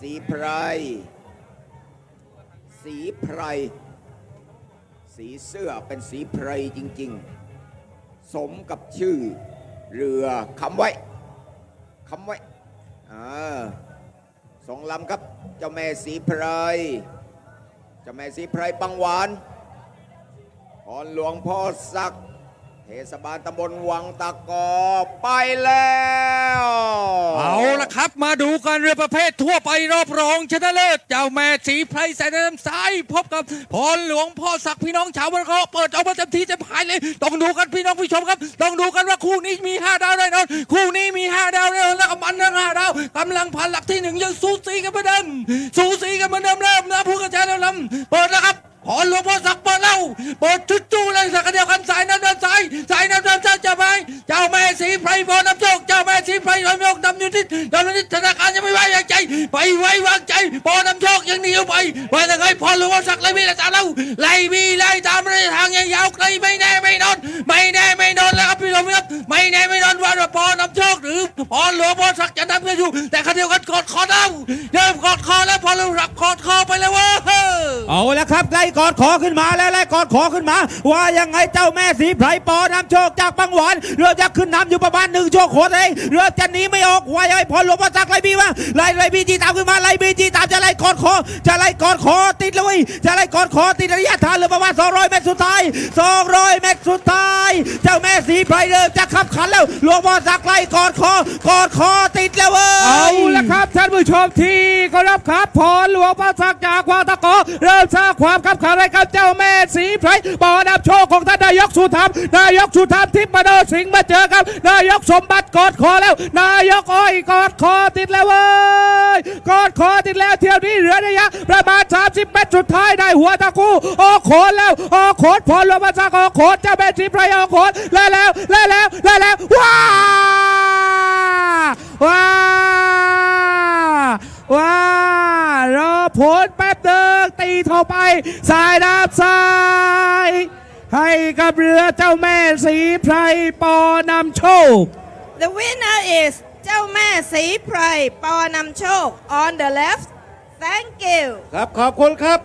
สีไพร สีไพร สีเสื้อเป็นสีไพรจริง ๆ สมกับชื่อเรือคำไว้คำไว้อ่าสองลำครับ เจ้าแม่สีไพร เจ้าแม่สีไพรปังหวานพรหลวงพ่อศักดิ์ ทศบาลตำบลวังตะกอไปแล้ว เอาละครับ มาดูกันเรือประเภททั่วไปรอบรองชนะเลิศเจ้าแม่สีไพรแสายน้ำซ้ายพบกับพรหลวงพ่อศักดิ์พี่น้องชาวบ้านเขาเปิดออกมาเต็มที่เต็มพายเลย ต้องดูกันพี่น้องผู้ชมครับ ต้องดูกันว่าคู่นี้มี5ดาวแน่นอนคู่นี้มี5ดาวแน่นอนแล้วก็มันทั้ง5ดาวกำลังพันหลักที่หนึ่งยังสูสีกันเหมือนเดิมสูสีกันเหมือนเดิมเริ่มนะผู้กระจายแล้วลำเปิดแล้วำอยู่ที่ดำอยู่นิดธนาคารยังไม่ไว้วางใจ ไปไว้วางใจพอนำโชคยังหนีออกไปว่าแต่ไงพอหลวงศักดิ์ไล่มีไล่ตามเราไล่มีไล่ตามระยะทางยาวไกลไม่แน่ไม่นอน ไม่แน่ไม่นอนแล้วครับพี่ชมครับไม่แน่ไม่นอนว่าพอนำโชคหรือพอหลวงพอศักดิ์จะนำกันอยู่ แต่ขณะเดียวกันกดคอเด้าเดิมกดคอแล้วพรหลวงศักดิ์กดคอไปแล้วว้ย เอาแล้วครับไล่กอดขอขึ้นมาแล้วไล่กอดขอขึ้นมา ว่ายังไงเจ้าแม่สีไพรปอนำโชคจากบางหวานเรือจะขึ้นน้ำอยู่ประมาณหนึ่งโชคโคตรเองเรือจะหนีไม่ออกว่ายังไงพอหลวงพ่อสักไล่บีว่าไล่ไล่บีจีตามขึ้นมาไล่บีจีตามจะไล่กอดคอจะไล่กอดคอติดเลยว้ยจะไล่กอดคอติดระยะทางเหลือประมาณ200 เมตรสุดท้าย 200 เมตรสุดท้าย เจ้าแม่สีไพรเริ่มจะขับขันแล้วหลวงพ่อสักไล่กอดคอกอดคอติดแล้วเว้ยเอาละครับท่านผู้ชมที่เคารพครับพรหลวงพระศักจากวาตะกอเริ่มสร้างความขับขันให้กับเจ้าแม่สีไพรบ่อดับโชคของท่านนายกสุธรรม นายกสุธรรมทิพย์มโนสิงห์มาเจอครับ นายกสมบัติกอดคอแล้ว นายกอ้อยกอดคอติดแล้วเว้ยกอดคอติดแล้วเที่ยวนี้เหลือระยะประมาณ 30 เมตรสุดท้ายได้หัวตะกู้ออกโขนแล้วออกโขนพรลวงพระศักออกโขนเจ้าแม่สีไพรออกโขนแล้วแล้วแล้วแล้วแล้วแล้วว้าว้าว้า ผลแป๊บเดิงตีเข้าไปสายน้ำซ้าย ให้กับเรือเจ้าแม่สีไพรปอนำโชค The winner is เจ้าแม่สีไพรปอนำโชค on the left thank you ครับขอบคุณครับ